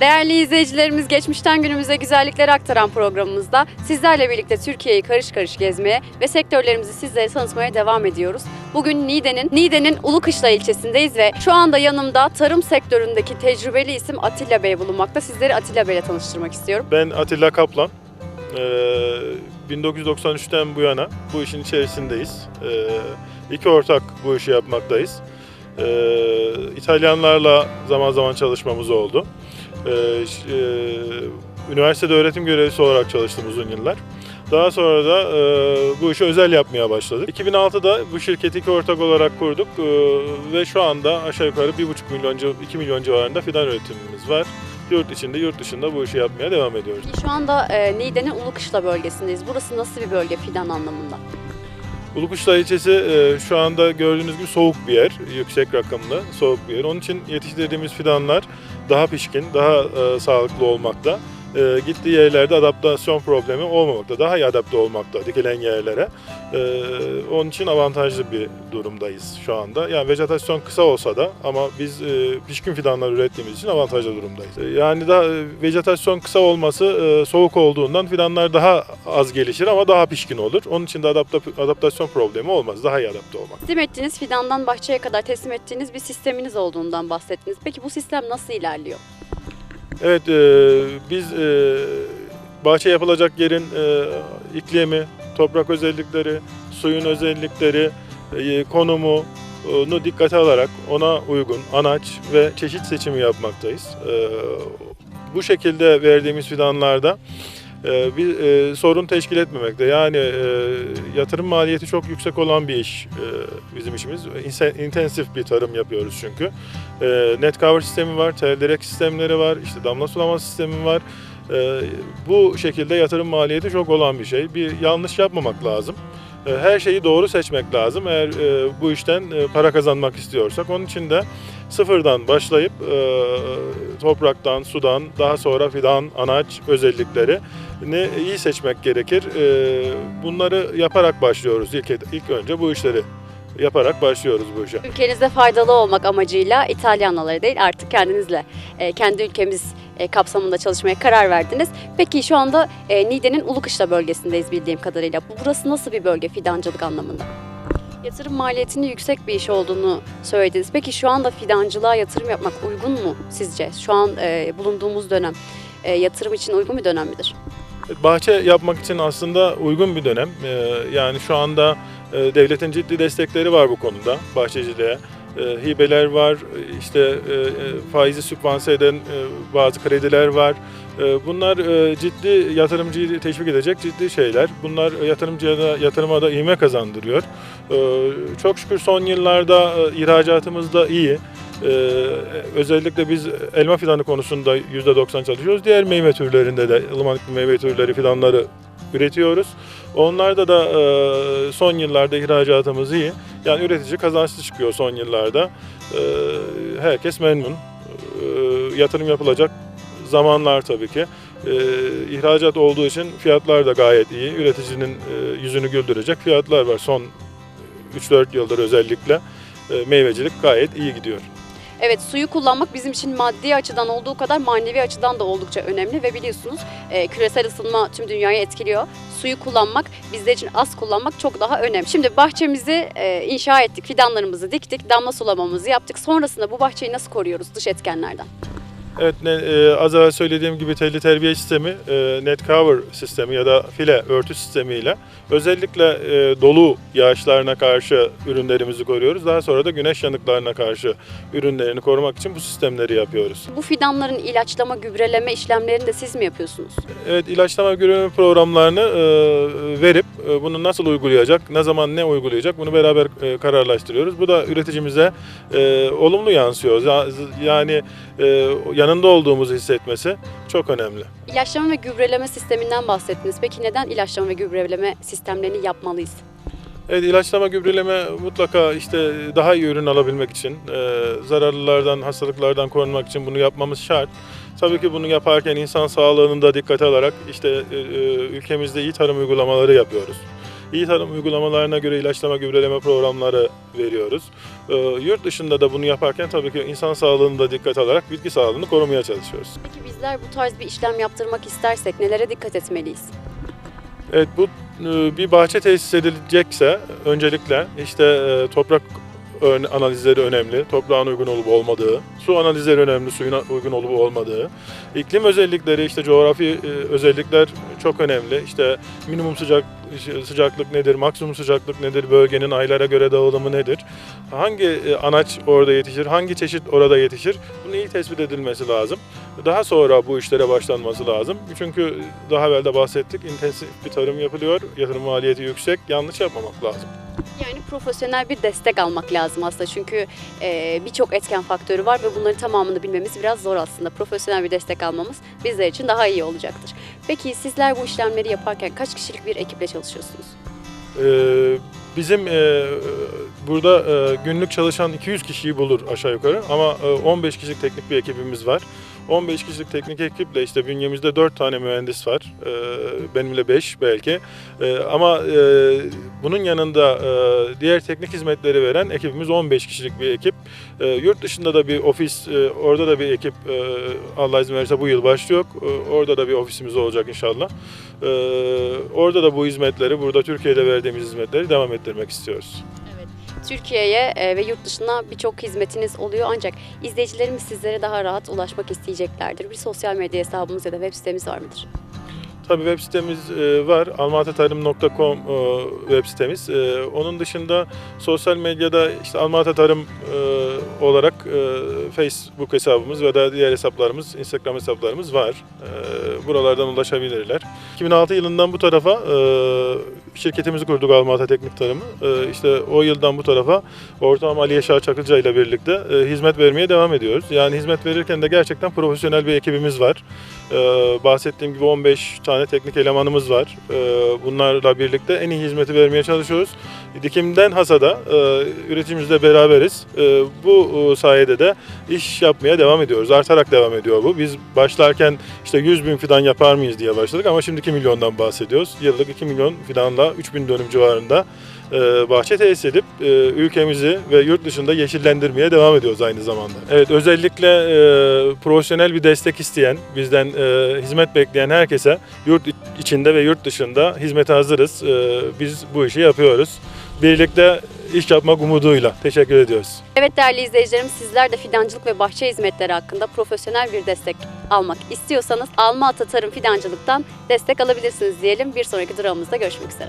Değerli izleyicilerimiz geçmişten günümüze güzellikleri aktaran programımızda sizlerle birlikte Türkiye'yi karış karış gezmeye ve sektörlerimizi sizlere tanıtmaya devam ediyoruz. Bugün Niğde'nin Niğde'nin Ulukışla ilçesindeyiz ve şu anda yanımda tarım sektöründeki tecrübeli isim Atilla Bey bulunmakta. Sizleri Atilla Bey'le tanıştırmak istiyorum. Ben Atilla Kaplan. Ee, 1993'ten bu yana bu işin içerisindeyiz. Ee, iki ortak bu işi yapmaktayız. Ee, İtalyanlarla zaman zaman çalışmamız oldu. Ee, e, üniversitede öğretim görevlisi olarak çalıştım uzun yıllar. Daha sonra da e, bu işi özel yapmaya başladık. 2006'da bu şirketi iki ortak olarak kurduk e, ve şu anda aşağı yukarı 1,5 milyon, civ- 2 milyon civarında fidan üretimimiz var. Yurt içinde, yurt dışında bu işi yapmaya devam ediyoruz. Şu anda e, Niğde'nin Ulukışla bölgesindeyiz. Burası nasıl bir bölge fidan anlamında? Ulukuşla ilçesi e, şu anda gördüğünüz gibi soğuk bir yer, yüksek rakımlı soğuk bir yer. Onun için yetiştirdiğimiz fidanlar daha pişkin, daha e, sağlıklı olmakta. E, gittiği yerlerde adaptasyon problemi olmamakta, daha iyi adapte olmakta dikilen yerlere. E, onun için avantajlı bir durumdayız şu anda. Yani vejetasyon kısa olsa da ama biz e, pişkin fidanlar ürettiğimiz için avantajlı durumdayız. E, yani da e, vejetasyon kısa olması e, soğuk olduğundan fidanlar daha az gelişir ama daha pişkin olur. Onun için de adapta- adaptasyon problemi olmaz. Daha iyi adapte olmak. Teslim ettiğiniz fidandan bahçeye kadar teslim ettiğiniz bir sisteminiz olduğundan bahsettiniz. Peki bu sistem nasıl ilerliyor? Evet, e, biz e, bahçe yapılacak yerin e, iklimi, toprak özellikleri, suyun özellikleri, e, konumunu dikkate alarak ona uygun anaç ve çeşit seçimi yapmaktayız. E, bu şekilde verdiğimiz fidanlarda bir e, sorun teşkil etmemekte. Yani e, yatırım maliyeti çok yüksek olan bir iş e, bizim işimiz. İntensif bir tarım yapıyoruz çünkü. Net cover sistemi var, tel direk sistemleri var, işte damla sulama sistemi var. Bu şekilde yatırım maliyeti çok olan bir şey. Bir yanlış yapmamak lazım. E, her şeyi doğru seçmek lazım eğer e, bu işten e, para kazanmak istiyorsak. Onun için de sıfırdan başlayıp e, topraktan, sudan, daha sonra fidan, anaç özellikleri ne iyi seçmek gerekir. E, bunları yaparak başlıyoruz ilk, ilk önce bu işleri yaparak başlıyoruz bu işe. Ülkenizde faydalı olmak amacıyla İtalyanları değil artık kendinizle e, kendi ülkemiz e, kapsamında çalışmaya karar verdiniz. Peki şu anda e, Niğde'nin Ulukışla bölgesindeyiz bildiğim kadarıyla. Bu- Burası nasıl bir bölge fidancılık anlamında? Yatırım maliyetinin yüksek bir iş olduğunu söylediniz. Peki şu anda fidancılığa yatırım yapmak uygun mu sizce? Şu an e, bulunduğumuz dönem e, yatırım için uygun bir dönem midir? Bahçe yapmak için aslında uygun bir dönem. Ee, Yani şu anda e, devletin ciddi destekleri var bu konuda bahçeciliğe. Ee, Hibeler var, e, işte e, e, faizi sübvanse eden e, bazı krediler var. E, Bunlar e, ciddi yatırımcıyı teşvik edecek ciddi şeyler. Bunlar yatırımcıya da yatırıma da ivme kazandırıyor. Çok şükür son yıllarda e, ihracatımız da iyi. Özellikle biz elma fidanı konusunda %90 çalışıyoruz. Diğer meyve türlerinde de ılıman iklim meyve türleri fidanları üretiyoruz. Onlarda da e, son yıllarda ihracatımız iyi. Yani üretici kazançlı çıkıyor son yıllarda. Ee, herkes memnun. Ee, yatırım yapılacak zamanlar tabii ki. Ee, ihracat olduğu için fiyatlar da gayet iyi. Üreticinin e, yüzünü güldürecek fiyatlar var son 3-4 yıldır özellikle. E, meyvecilik gayet iyi gidiyor. Evet suyu kullanmak bizim için maddi açıdan olduğu kadar manevi açıdan da oldukça önemli ve biliyorsunuz e, küresel ısınma tüm dünyayı etkiliyor. Suyu kullanmak bizler için az kullanmak çok daha önemli. Şimdi bahçemizi e, inşa ettik, fidanlarımızı diktik, damla sulamamızı yaptık. Sonrasında bu bahçeyi nasıl koruyoruz dış etkenlerden? Evet, ne, e, az evvel söylediğim gibi telli terbiye sistemi, e, net cover sistemi ya da file örtü sistemiyle özellikle e, dolu yağışlarına karşı ürünlerimizi koruyoruz. Daha sonra da güneş yanıklarına karşı ürünlerini korumak için bu sistemleri yapıyoruz. Bu fidanların ilaçlama, gübreleme işlemlerini de siz mi yapıyorsunuz? Evet, ilaçlama görünüm programlarını e, verip bunu nasıl uygulayacak, ne zaman ne uygulayacak bunu beraber e, kararlaştırıyoruz. Bu da üreticimize e, olumlu yansıyor. Ya- Yani e, yanında olduğumuzu hissetmesi çok önemli. İlaçlama ve gübreleme sisteminden bahsettiniz. Peki neden ilaçlama ve gübreleme sistemlerini yapmalıyız? Evet ilaçlama gübreleme mutlaka işte daha iyi ürün alabilmek için, e, zararlılardan, hastalıklardan korunmak için bunu yapmamız şart. Tabii ki bunu yaparken insan sağlığını da dikkate alarak işte e, e, ülkemizde iyi tarım uygulamaları yapıyoruz. İyi tarım uygulamalarına göre ilaçlama gübreleme programları veriyoruz. Ee, yurt dışında da bunu yaparken tabii ki insan sağlığını da dikkat alarak bitki sağlığını korumaya çalışıyoruz. Peki bizler bu tarz bir işlem yaptırmak istersek nelere dikkat etmeliyiz? Evet bu e, bir bahçe tesis edilecekse öncelikle işte e, toprak analizleri önemli. Toprağın uygun olup olmadığı, su analizleri önemli, suyun uygun olup olmadığı. İklim özellikleri işte coğrafi e, özellikler çok önemli. İşte minimum sıcak sıcaklık nedir, maksimum sıcaklık nedir, bölgenin aylara göre dağılımı nedir? Hangi e, anaç orada yetişir, hangi çeşit orada yetişir? Bunun iyi tespit edilmesi lazım. Daha sonra bu işlere başlanması lazım. Çünkü daha evvel de bahsettik, intensif bir tarım yapılıyor, yatırım maliyeti yüksek, yanlış yapmamak lazım. Yani profesyonel bir destek almak lazım aslında çünkü e, birçok etken faktörü var ve bunların tamamını bilmemiz biraz zor aslında. Profesyonel bir destek almamız bizler için daha iyi olacaktır. Peki sizler bu işlemleri yaparken kaç kişilik bir ekiple çalışıyorsunuz? Ee, bizim e, burada e, günlük çalışan 200 kişiyi bulur aşağı yukarı ama e, 15 kişilik teknik bir ekibimiz var. 15 kişilik teknik ekiple işte bünyemizde 4 tane mühendis var. Ee, benimle 5 belki. Ee, ama e, bunun yanında e, diğer teknik hizmetleri veren ekibimiz 15 kişilik bir ekip. Ee, yurt dışında da bir ofis, e, orada da bir ekip Allah izin verirse bu yıl başlıyor. Orada da bir ofisimiz olacak inşallah. Orada da bu hizmetleri, burada Türkiye'de verdiğimiz hizmetleri devam ettirmek istiyoruz. Türkiye'ye e, ve yurt dışına birçok hizmetiniz oluyor ancak izleyicilerimiz sizlere daha rahat ulaşmak isteyeceklerdir. Bir sosyal medya hesabımız ya da web sitemiz var mıdır? Tabii web sitemiz e, var. almatatarım.com e, web sitemiz. E, Onun dışında sosyal medyada işte Almata Tarım olarak Facebook hesabımız ve diğer hesaplarımız, Instagram hesaplarımız var. Buralardan ulaşabilirler. 2006 yılından bu tarafa şirketimizi kurduk Almata Teknik Tarımı. İşte o yıldan bu tarafa ortağım Ali Yaşar Çakılca ile birlikte hizmet vermeye devam ediyoruz. Yani hizmet verirken de gerçekten profesyonel bir ekibimiz var. Bahsettiğim gibi 15 tane teknik elemanımız var. Ee, bunlarla birlikte en iyi hizmeti vermeye çalışıyoruz. Dikimden hasada e, üreticimizle beraberiz. Ee, bu e, sayede de iş yapmaya devam ediyoruz. Artarak devam ediyor bu. Biz başlarken işte 100 bin fidan yapar mıyız diye başladık ama şimdi 2 milyondan bahsediyoruz. Yıllık 2 milyon fidanla 3 bin dönüm civarında e, bahçe tesis edip e, ülkemizi ve yurt dışında yeşillendirmeye devam ediyoruz aynı zamanda. Evet özellikle e, profesyonel bir destek isteyen, bizden hizmet bekleyen herkese yurt içinde ve yurt dışında hizmete hazırız. Biz bu işi yapıyoruz. Birlikte iş yapmak umuduyla. Teşekkür ediyoruz. Evet değerli izleyicilerim sizler de fidancılık ve bahçe hizmetleri hakkında profesyonel bir destek almak istiyorsanız Alma Ata Tarım Fidancılık'tan destek alabilirsiniz diyelim. Bir sonraki durağımızda görüşmek üzere.